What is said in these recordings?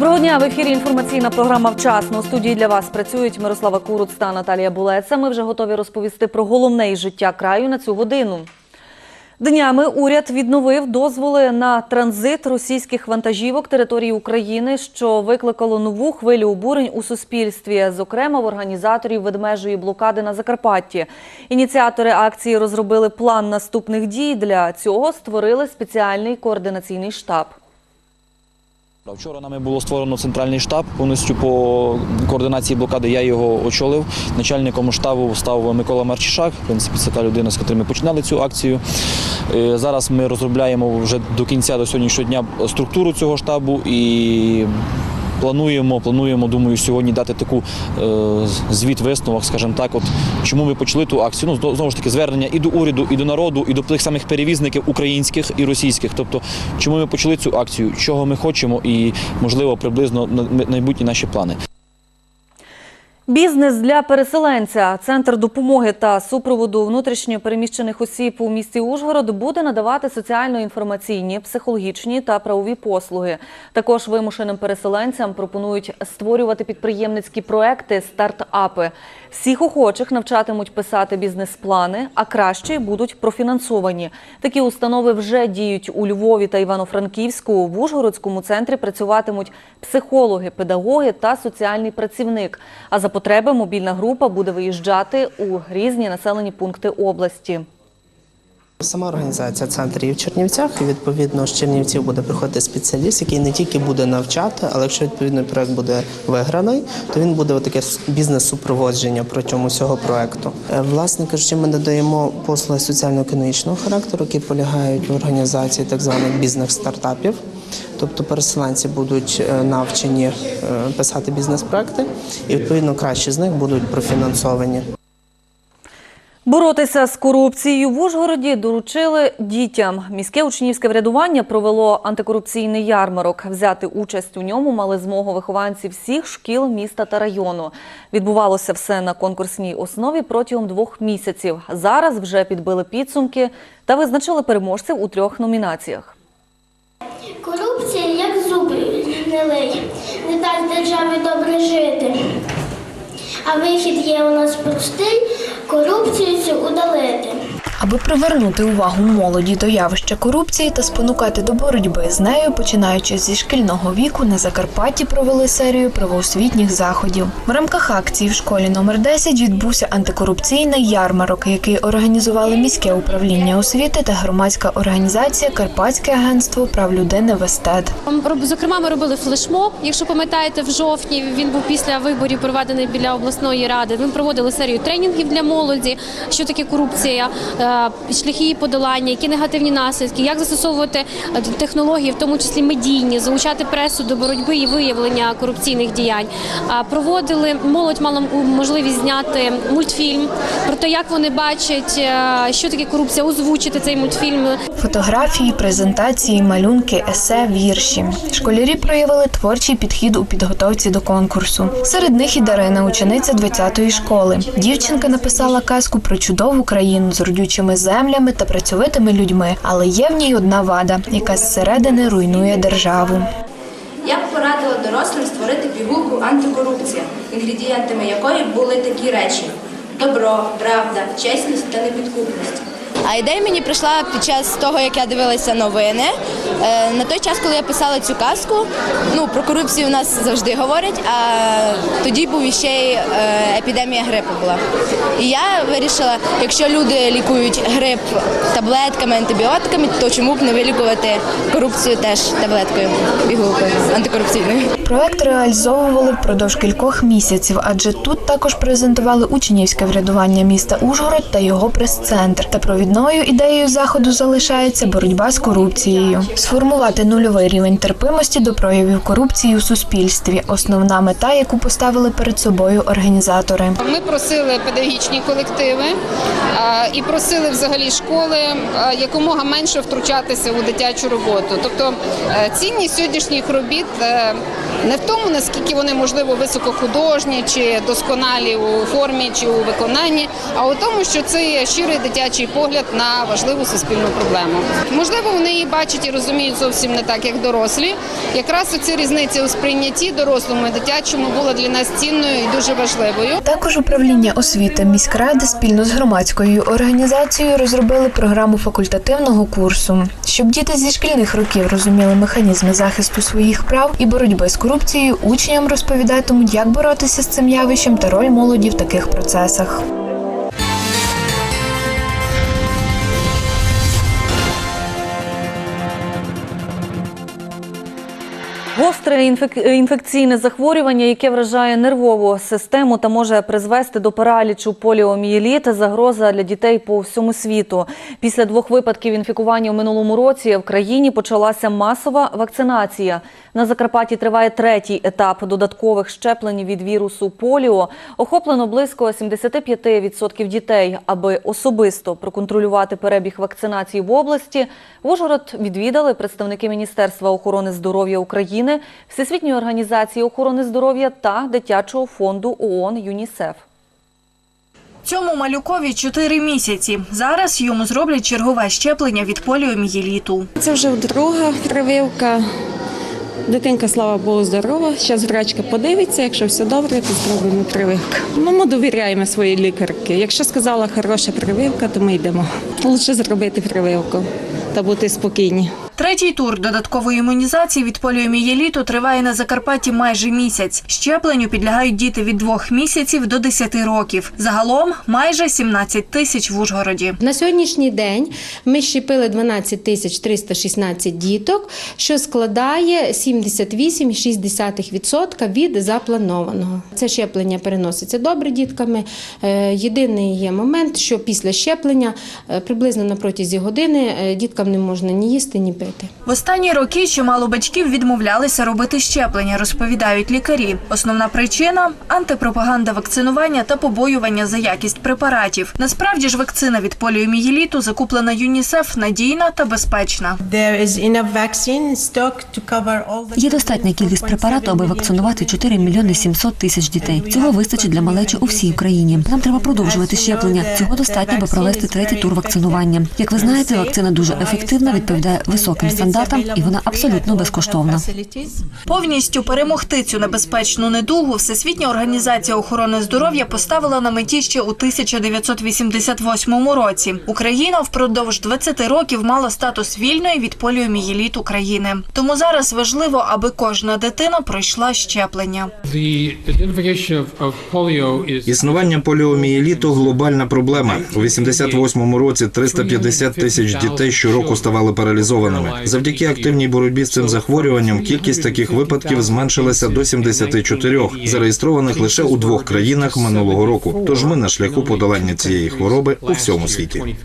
Доброго дня в ефірі. Інформаційна програма вчасно. У студії для вас працюють Мирослава Куруц та Наталія Булеца. Ми вже готові розповісти про головне із життя краю на цю годину. Днями уряд відновив дозволи на транзит російських вантажівок території України, що викликало нову хвилю обурень у суспільстві, зокрема в організаторів ведмежої блокади на Закарпатті. Ініціатори акції розробили план наступних дій. Для цього створили спеціальний координаційний штаб. Вчора нами було створено центральний штаб повністю по координації блокади. Я його очолив. Начальником штабу став Микола Марчишак. В принципі, це та людина, з якою ми починали цю акцію. Е, Зараз ми розробляємо вже до кінця до сьогоднішнього дня структуру цього штабу і. Плануємо, плануємо, думаю, сьогодні дати таку е, звіт висновок, скажімо так, от чому ми почали ту акцію. Ну знову ж таки, звернення і до уряду, і до народу, і до тих самих перевізників українських і російських. Тобто, чому ми почали цю акцію, чого ми хочемо, і можливо приблизно майбутні наші плани. Бізнес для переселенця, центр допомоги та супроводу внутрішньо переміщених осіб у місті Ужгород буде надавати соціально-інформаційні, психологічні та правові послуги. Також вимушеним переселенцям пропонують створювати підприємницькі проекти, стартапи. Всіх охочих навчатимуть писати бізнес-плани, а краще будуть профінансовані. Такі установи вже діють у Львові та Івано-Франківську. В Ужгородському центрі працюватимуть психологи, педагоги та соціальний працівник. А за потреби мобільна група буде виїжджати у різні населені пункти області. Сама організація центр є в Чернівцях, і відповідно з Чернівців буде приходити спеціаліст, який не тільки буде навчати, але якщо відповідний проект буде виграний, то він буде таке бізнес-супроводження протягом усього проекту. Е, Власне кажучи, ми надаємо послуги соціально-економічного характеру, які полягають в організації так званих бізнес-стартапів. Тобто переселенці будуть е, навчені е, писати бізнес-проекти, і відповідно кращі з них будуть профінансовані. Боротися з корупцією в Ужгороді доручили дітям. Міське учнівське врядування провело антикорупційний ярмарок. Взяти участь у ньому мали змогу вихованці всіх шкіл міста та району. Відбувалося все на конкурсній основі протягом двох місяців. Зараз вже підбили підсумки та визначили переможців у трьох номінаціях. Корупція як зуби гнилий, не дасть державі добре жити. А вихід є у нас простий корупцію цю удалити. Аби привернути увагу молоді до явища корупції та спонукати до боротьби з нею, починаючи зі шкільного віку, на Закарпатті провели серію правоосвітніх заходів. В рамках акції в школі номер 10 відбувся антикорупційний ярмарок, який організували міське управління освіти та громадська організація Карпатське агентство прав людини Вестед. Роб- Зокрема, ми робили флешмоб. Якщо пам'ятаєте, в жовтні він був після виборів проведений біля обласної ради. Ми проводили серію тренінгів для молоді, що таке корупція, е, шляхи її подолання, які негативні наслідки, як застосовувати е, технології, в тому числі медійні, залучати пресу до боротьби і виявлення корупційних діянь. Проводили молодь мала можливість зняти мультфільм про те, як вони бачать, е, що таке корупція, озвучити цей мультфільм. Фотографії, презентації, малюнки, есе, вірші. Школярі проявили творчий підхід у підготовці до конкурсу. Серед них і Дарина, учениця 20-ї школи. Дівчинка написала казку про чудову країну з родючими землями та працьовитими людьми, але є в ній одна вада, яка зсередини руйнує державу. Я б порадила дорослим створити пігулку антикорупція, інгредієнтами якої були такі речі: добро, правда, чесність та непідкупність. А ідея мені прийшла під час того, як я дивилася новини. Е, На той час, коли я писала цю казку, ну про корупцію у нас завжди говорять. А тоді був іще й е, епідемія грипу була. І я вирішила, якщо люди лікують грип таблетками, антибіотиками, то чому б не вилікувати корупцію теж таблеткою, пігулкою антикорупційною. Проект реалізовували впродовж кількох місяців, адже тут також презентували учнівське врядування міста Ужгород та його прес-центр. Та провідною ідеєю заходу залишається боротьба з корупцією. Сформувати нульовий рівень терпимості до проявів корупції у суспільстві основна мета, яку поставили перед собою організатори. Ми просили педагогічні колективи і просили взагалі школи якомога менше втручатися у дитячу роботу. Тобто е, цінність сьогоднішніх робіт е, не в тому, наскільки вони можливо високохудожні чи досконалі у формі чи у виконанні, а у тому, що це щирий дитячий погляд на важливу суспільну проблему. Можливо, вони її бачать і розуміють зовсім не так, як дорослі. Якраз оця різниця у сприйнятті дорослому і дитячому була для нас цінною і дуже важливою. Також управління освіти міськради спільно з громадською організацією розробили програму факультативного курсу, щоб діти зі шкільних років розуміли механізми захисту своїх прав і боротьби з корупцією. Учням розповідатимуть, як боротися з цим явищем та роль молоді в таких процесах. Гостре інфек- інфекційне захворювання, яке вражає нервову систему та може призвести до паралічу поліомієліт, загроза для дітей по всьому світу. Після двох випадків інфікування у минулому році в країні почалася масова вакцинація. На Закарпатті триває третій етап додаткових щеплень від вірусу поліо. Охоплено близько 75% дітей. Аби особисто проконтролювати перебіг вакцинації в області, в Ужгород відвідали представники Міністерства охорони здоров'я України, Всесвітньої організації охорони здоров'я та дитячого фонду ООН ЮНІСЕФ. Цьому малюкові 4 місяці. Зараз йому зроблять чергове щеплення від поліомієліту. Це вже друга прививка. Дитинка, слава Богу, здорова. Зараз врачка подивиться. Якщо все добре, то зробимо прививку. Ну, ми довіряємо своїй лікарки. Якщо сказала хороша прививка, то ми йдемо. Лучше зробити прививку та бути спокійні. Третій тур додаткової імунізації від поліомієліту триває на Закарпатті майже місяць. Щепленню підлягають діти від 2 місяців до 10 років. Загалом майже 17 тисяч в Ужгороді. На сьогоднішній день ми щепили 12 тисяч 316 діток, що складає 78,6% від запланованого. Це щеплення переноситься добре дітками. Е, Єдиний є момент, що після щеплення е, приблизно на протязі години е, діткам не можна ні їсти, ні пити. В останні роки чимало батьків відмовлялися робити щеплення, розповідають лікарі. Основна причина антипропаганда вакцинування та побоювання за якість препаратів. Насправді ж вакцина від поліомієліту закуплена ЮНІСЕФ надійна та безпечна. Є достатня кількість препарату, аби вакцинувати 4 мільйони 700 тисяч дітей. Цього вистачить для малечі у всій Україні. Нам треба продовжувати щеплення. Цього достатньо, аби провести третій тур вакцинування. Як ви знаєте, вакцина дуже ефективна, відповідає високим стандартам, і вона абсолютно безкоштовна. Повністю перемогти цю небезпечну недугу Всесвітня організація охорони здоров'я поставила на меті ще у 1988 році. Україна впродовж 20 років мала статус вільної від поліомієліту країни. Тому зараз важливо, аби кожна дитина пройшла щеплення. Існування поліомієліту – глобальна проблема. У 88-му році 350 тисяч дітей щороку ставали паралізованими. Завдяки активній боротьбі з цим захворюванням кількість таких випадків зменшилася до 74, зареєстрованих лише у двох країнах минулого року. Тож ми на шляху подолання цієї хвороби у всьому світі.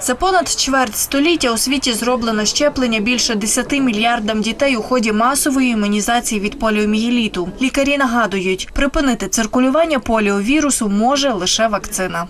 За понад чверть століття у світі зроблено щеплення більше 10 мільярдам дітей у ході масової імунізації від поліомієліту. Лікарі нагадують, припинити циркулювання поліовірусу може лише вакцина.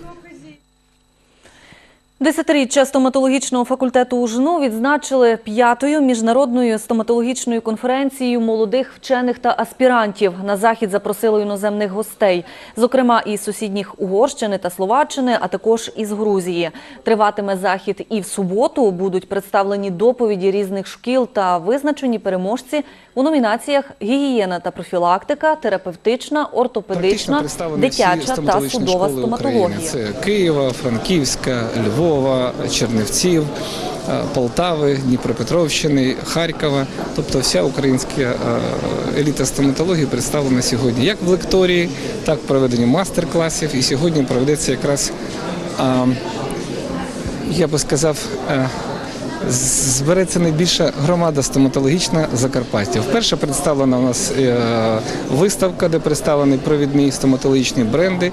Десятиріччя стоматологічного факультету УЖНУ відзначили п'ятою міжнародною стоматологічною конференцією молодих вчених та аспірантів. На захід запросили іноземних гостей, зокрема із сусідніх Угорщини та Словаччини, а також із Грузії. Триватиме захід і в суботу будуть представлені доповіді різних шкіл та визначені переможці у номінаціях гігієна та профілактика, терапевтична, ортопедична, дитяча та судова стоматологія. Це Києва, Франківська, Львова, Чернівців, е, Полтави, Дніпропетровщини, Харкова. Тобто вся українська е, еліта стоматології представлена сьогодні як в лекторії, так в проведенні мастер-класів. І сьогодні проведеться якраз, я би сказав, е, Збереться найбільша громада стоматологічна Закарпаття. Вперше представлена у нас е, виставка, де представлені провідні стоматологічні бренди,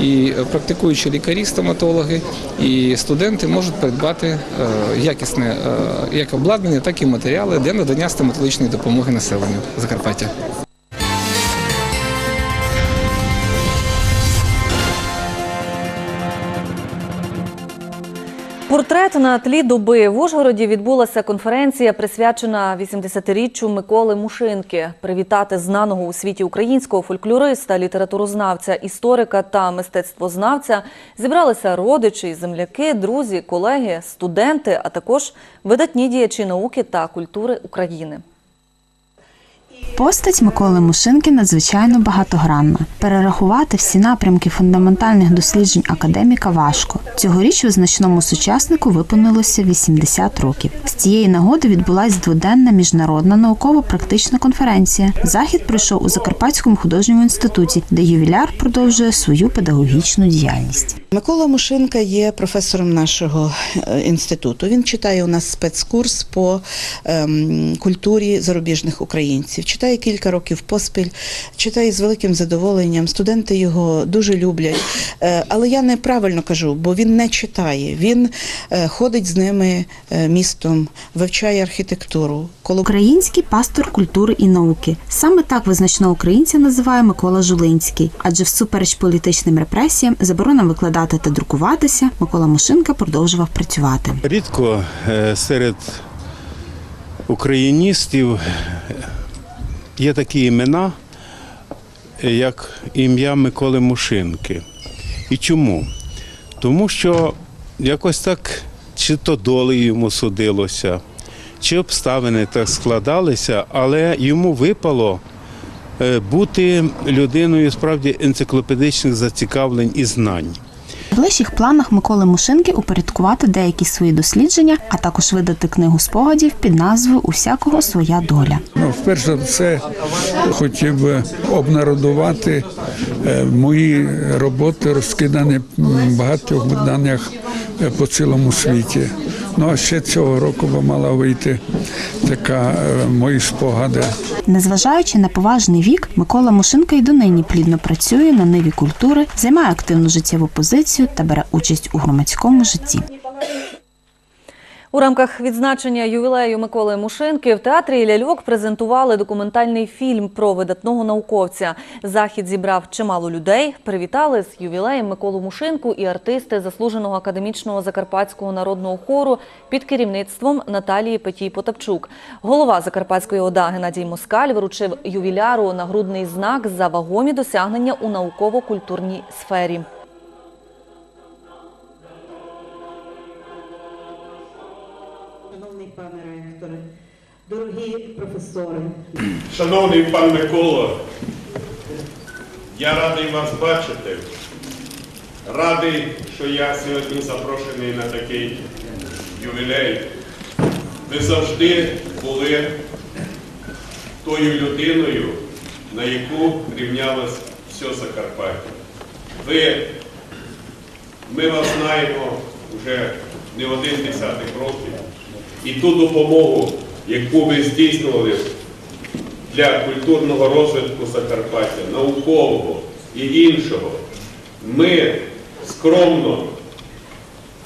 і практикуючі лікарі, стоматологи і студенти можуть придбати е, якісне е, як обладнання, так і матеріали для надання стоматологічної допомоги населенню Закарпаття. Портрет на тлі доби в Ужгороді відбулася конференція, присвячена 80-річчю Миколи Мушинки. Привітати знаного у світі українського фольклориста, літературознавця, історика та мистецтвознавця зібралися родичі, земляки, друзі, колеги, студенти, а також видатні діячі науки та культури України. Постать Миколи Мушинки надзвичайно багатогранна. Перерахувати всі напрямки фундаментальних досліджень академіка важко. Цьогоріч визначному сучаснику виповнилося 80 років. З цієї нагоди відбулася дводенна міжнародна науково-практична конференція. Захід пройшов у Закарпатському художньому інституті, де ювіляр продовжує свою педагогічну діяльність. Микола Мушинка є професором нашого е, інституту. Він читає у нас спецкурс по ем, культурі зарубіжних українців. Читає кілька років поспіль, читає з великим задоволенням. Студенти його дуже люблять. Е, але я неправильно кажу, бо він не читає. Він е, ходить з ними е, містом, вивчає архітектуру. Коло Український пастор культури і науки. Саме так визначного українця називає Микола Жулинський. Адже всупереч політичним репресіям, заборона викладати та друкуватися, Микола Мушинка продовжував працювати. Рідко серед україністів є такі імена, е, як ім'я Миколи Мушинки. І чому? Тому що якось так чи то долею йому судилося, чи обставини так складалися, але йому випало е, бути людиною справді енциклопедичних зацікавлень і знань. В ближчих планах Миколи Мушинки упорядкувати деякі свої дослідження, а також видати книгу спогадів під назвою Усякого своя доля. Ну, вперше це хотів обнародувати е, мої роботи, розкидані в багатьох виданнях е, по цілому світі. Ну а ще цього року би мала вийти така е, мої спогади. Незважаючи на поважний вік, Микола Мушинка й донині плідно працює на ниві культури, займає активну життєву позицію та бере участь у громадському житті. У рамках відзначення ювілею Миколи Мушинки в театрі ляльок презентували документальний фільм про видатного науковця. Захід зібрав чимало людей. Привітали з ювілеєм Миколу Мушинку і артисти заслуженого академічного закарпатського народного хору під керівництвом Наталії Петій Потапчук. Голова Закарпатської ОДА Геннадій Москаль вручив ювіляру нагрудний знак за вагомі досягнення у науково-культурній сфері. Шановний пане ректоре, дорогі професори, Шановний пан Микола, я радий вас бачити. Радий, що я сьогодні запрошений на такий ювілей. Ви завжди були тою людиною, на яку рівнялось все Закарпаття. Ви, ми вас знаємо вже не один десяток років. І ту допомогу, яку ви здійснювали для культурного розвитку Закарпаття, наукового і іншого, ми скромно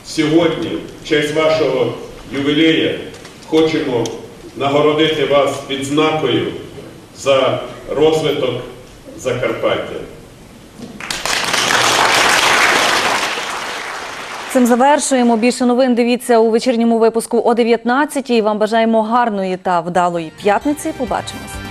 сьогодні, в честь вашого ювілея, хочемо нагородити вас відзнакою за розвиток Закарпаття. Цим завершуємо. Більше новин дивіться у вечірньому випуску о 19 Вам бажаємо гарної та вдалої п'ятниці. Побачимось.